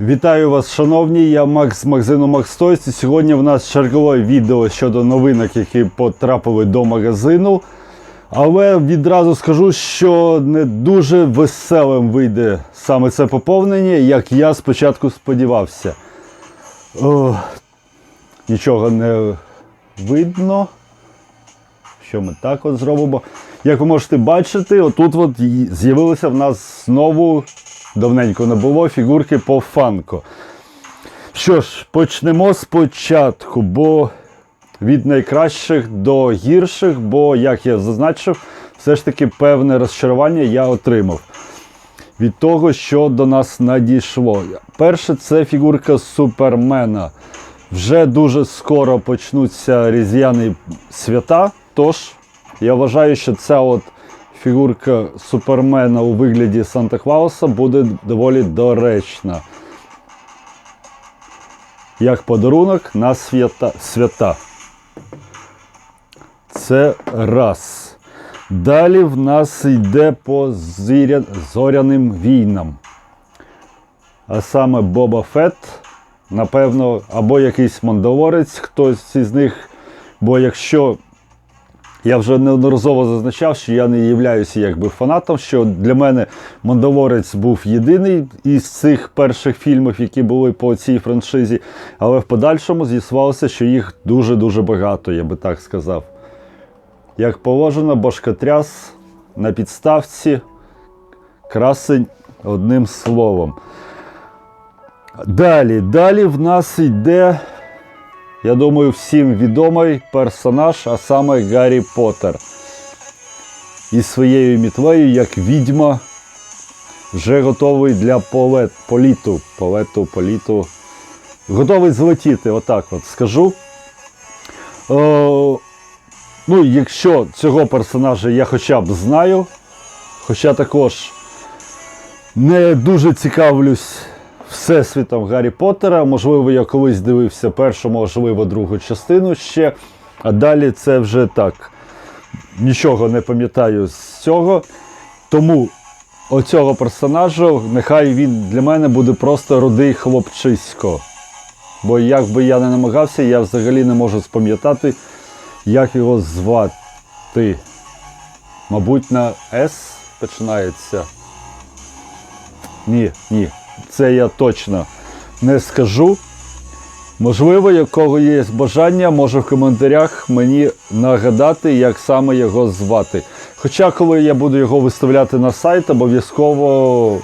Вітаю вас, шановні! Я Макс з магазину Макс Toys. І Сьогодні в нас чергове відео щодо новинок, які потрапили до магазину. Але відразу скажу, що не дуже веселим вийде саме це поповнення, як я спочатку сподівався. О, нічого не видно. Що ми так от зробимо? Як ви можете бачити, отут от з'явилися в нас знову давненько не було фігурки по фанко. Що ж, почнемо спочатку, бо від найкращих до гірших, бо, як я зазначив, все ж таки певне розчарування я отримав від того, що до нас надійшло. Перше, це фігурка Супермена. Вже дуже скоро почнуться різдвяні свята. Тож я вважаю, що ця от фігурка Супермена у вигляді Санта Клауса буде доволі доречна. Як подарунок на свята. свята. Це раз. Далі в нас йде по зіря... зоряним війнам. А саме Боба Фетт, напевно, або якийсь мандалорець, хтось із них. Бо якщо я вже неодноразово зазначав, що я не являюся якби фанатом, що для мене Мандалорець був єдиний із цих перших фільмів, які були по цій франшизі, але в подальшому з'ясувалося, що їх дуже-дуже багато, я би так сказав. Як положено, башкотряс на підставці, красень одним словом. Далі, далі в нас йде я думаю, всім відомий персонаж, а саме Гаррі Поттер. Із своєю мітлею, як відьма, вже готовий для полет, політу. Полету, політу. Готовий злетіти, отак от скажу. О, ну, якщо цього персонажа я хоча б знаю, хоча також не дуже цікавлюсь всесвітом Гаррі Поттера. Можливо, я колись дивився першу, можливо, другу частину ще. А далі це вже так. Нічого не пам'ятаю з цього. Тому оцього персонажа, нехай він для мене буде просто рудий хлопчисько. Бо як би я не намагався, я взагалі не можу спам'ятати, як його звати. Мабуть, на С починається. Ні, ні, це я точно не скажу. Можливо, якого є бажання, може в коментарях мені нагадати, як саме його звати. Хоча, коли я буду його виставляти на сайт, обов'язково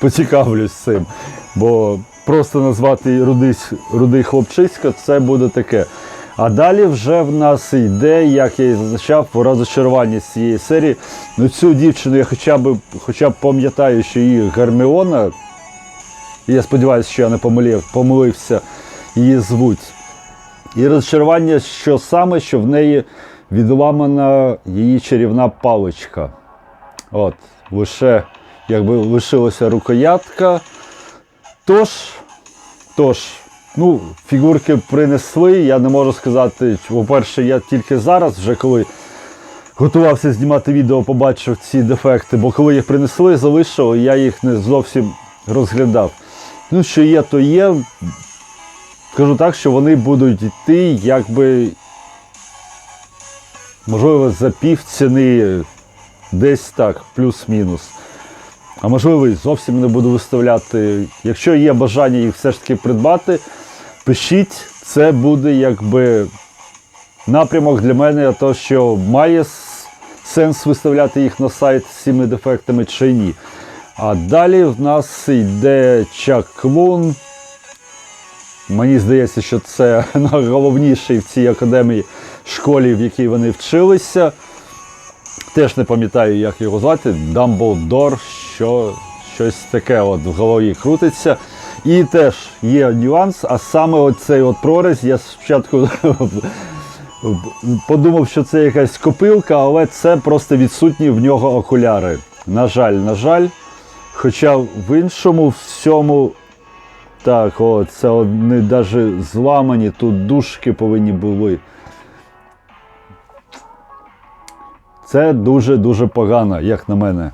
поцікавлюсь цим. Бо просто назвати рудий, рудий хлопчисько це буде таке. А далі вже в нас йде, як я і зазначав, розочарування з цієї серії. Ну цю дівчину я хоча б, хоча б пам'ятаю, що її Герміона, і я сподіваюся, що я не помилив, помилився, її звуть. І розчарування, що саме, що в неї відламана її чарівна паличка. От, лише якби лишилася рукоятка. Тож, тож, ну, фігурки принесли. Я не можу сказати, по-перше, я тільки зараз, вже коли готувався знімати відео, побачив ці дефекти, бо коли їх принесли, залишили, я їх не зовсім розглядав. Ну, що є, то є. Скажу так, що вони будуть йти якби, можливо, за пів ціни десь так, плюс-мінус. А можливо, і зовсім не буду виставляти. Якщо є бажання їх все ж таки придбати, пишіть, це буде якби напрямок для мене, то що має сенс виставляти їх на сайт з цими дефектами чи ні. А далі в нас йде чаклун. Мені здається, що це найголовніший в цій академії школі, в якій вони вчилися. Теж не пам'ятаю, як його звати. Дамблдор, що щось таке от в голові крутиться. І теж є нюанс, а саме оцей от проріз, я спочатку подумав, що це якась копилка, але це просто відсутні в нього окуляри. На жаль, на жаль. Хоча в іншому всьому. Так, о, це вони навіть зламані, тут дужки повинні були. Це дуже-дуже погано, як на мене.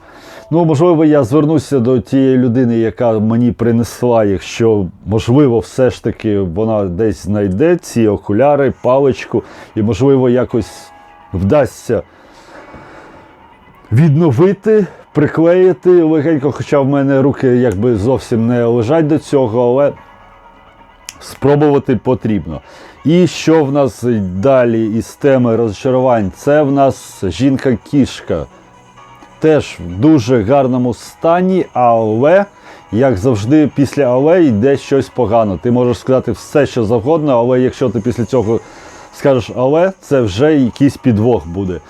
Ну, можливо, я звернуся до тієї людини, яка мені принесла їх, що можливо, все ж таки вона десь знайде ці окуляри, паличку, і можливо якось вдасться відновити, приклеїти легенько, хоча в мене руки якби зовсім не лежать до цього, але спробувати потрібно. І що в нас далі із теми розчарувань? Це в нас жінка-кішка. Теж в дуже гарному стані, але, як завжди, після але йде щось погано. Ти можеш сказати все, що завгодно, але якщо ти після цього скажеш але, це вже якийсь підвох буде.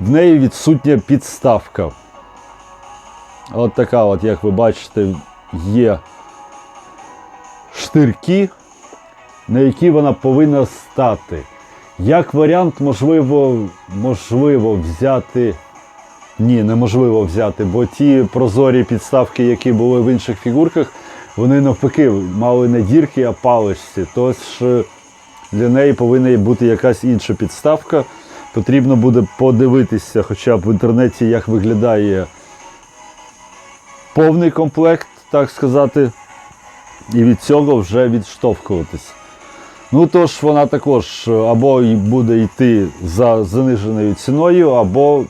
В неї відсутня підставка. От така, от, як ви бачите, є штирки, на які вона повинна стати. Як варіант, можливо, можливо взяти. Ні, неможливо взяти, бо ті прозорі підставки, які були в інших фігурках, вони навпаки мали не дірки, а паличці. Тож е, для неї повинна бути якась інша підставка. Потрібно буде подивитися хоча б в інтернеті, як виглядає повний комплект, так сказати, і від цього вже відштовхуватись. Ну тож вона також або буде йти за заниженою ціною, або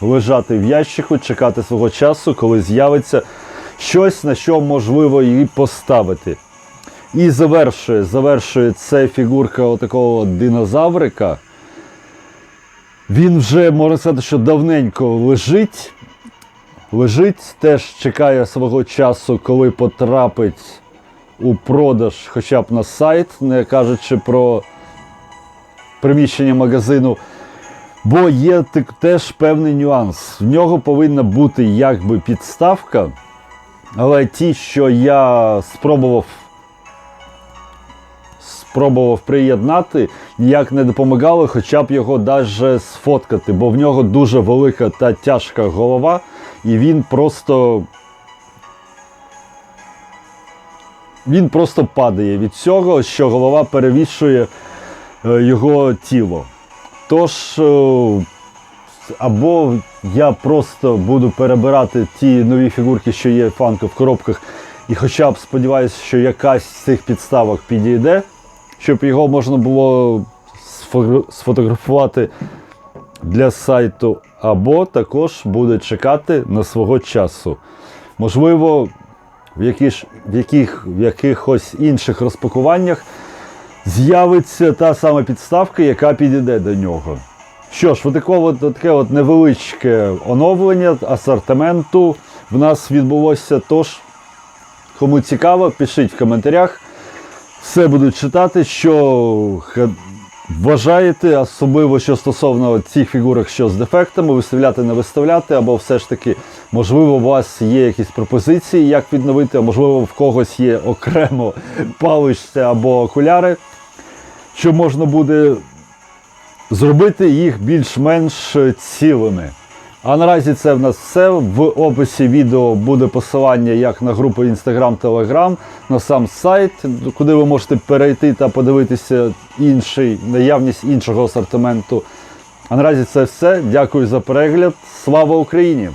лежати в ящику, чекати свого часу, коли з'явиться щось, на що можливо її поставити. І завершує, завершує це фігурка отакого динозаврика. Він вже, можна сказати, що давненько лежить. Лежить, теж чекає свого часу, коли потрапить у продаж хоча б на сайт, не кажучи про приміщення магазину. Бо є теж певний нюанс. В нього повинна бути якби підставка, але ті, що я спробував спробував приєднати, ніяк не допомагали, хоча б його навіть сфоткати, бо в нього дуже велика та тяжка голова, і він просто. Він просто падає від цього, що голова перевішує е, його тіло. Тож, е, або я просто буду перебирати ті нові фігурки, що є фанко в коробках, і хоча б сподіваюся, що якась з цих підставок підійде, щоб його можна було сфотографувати для сайту, або також буде чекати на свого часу. Можливо, в, які в, яких, в якихось інших розпакуваннях з'явиться та сама підставка, яка підійде до нього. Що ж, отаке от, таке от невеличке оновлення асортименту в нас відбулося. Тож, кому цікаво, пишіть в коментарях. Все буду читати, що вважаєте, особливо що стосовно цих фігурок, що з дефектами, виставляти, не виставляти, або все ж таки, можливо, у вас є якісь пропозиції, як відновити, а можливо, в когось є окремо паличці або окуляри, що можна буде зробити їх більш-менш цілими. А наразі це в нас все. В описі відео буде посилання як на групу Instagram, Telegram, на сам сайт, куди ви можете перейти та подивитися інший, наявність іншого асортименту. А наразі це все. Дякую за перегляд. Слава Україні!